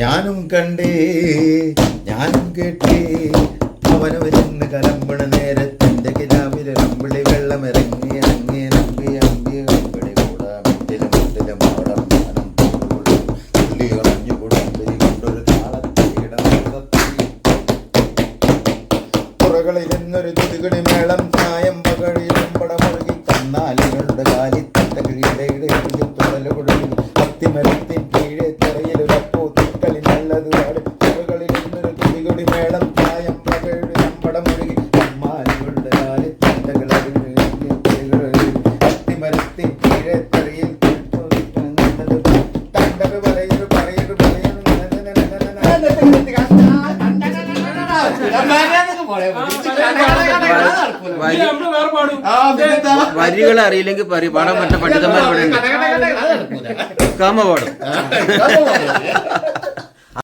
ഞാനും കണ്ടേ ഞാനും കേട്ടേ. അവനവരിന്ന് കലമ്പണ നേരത്തിന്റെ കിരാവിലെ അമ്പിളി വെള്ളം ഇറങ്ങി അങ്ങി നമ്പി അമ്പി അമ്പിളി കൂടാ മുട്ടിലും ഓടം മാനം തോടുകൊള്ളും. തുള്ളി ഉറഞ്ഞു കൊടുമ്പരി കൊണ്ടൊരു താളത്തിടം പുറകളിൽ മേളം ചായം പകഴിലും പടമുഴുകി കന്നാലികളുടെ കാലിത്തട്ട തുള്ളൽ കൊടുക്കും. അത്തിമരം മേളം ചായം പറയരു പറയരു വരികൾ അറിയില്ലെങ്കിൽ പറയും. പാടാൻ പറ്റുന്ന പണ്ഡിതന്മാർ ഇവിടെ ഉണ്ട് കാമ പാടും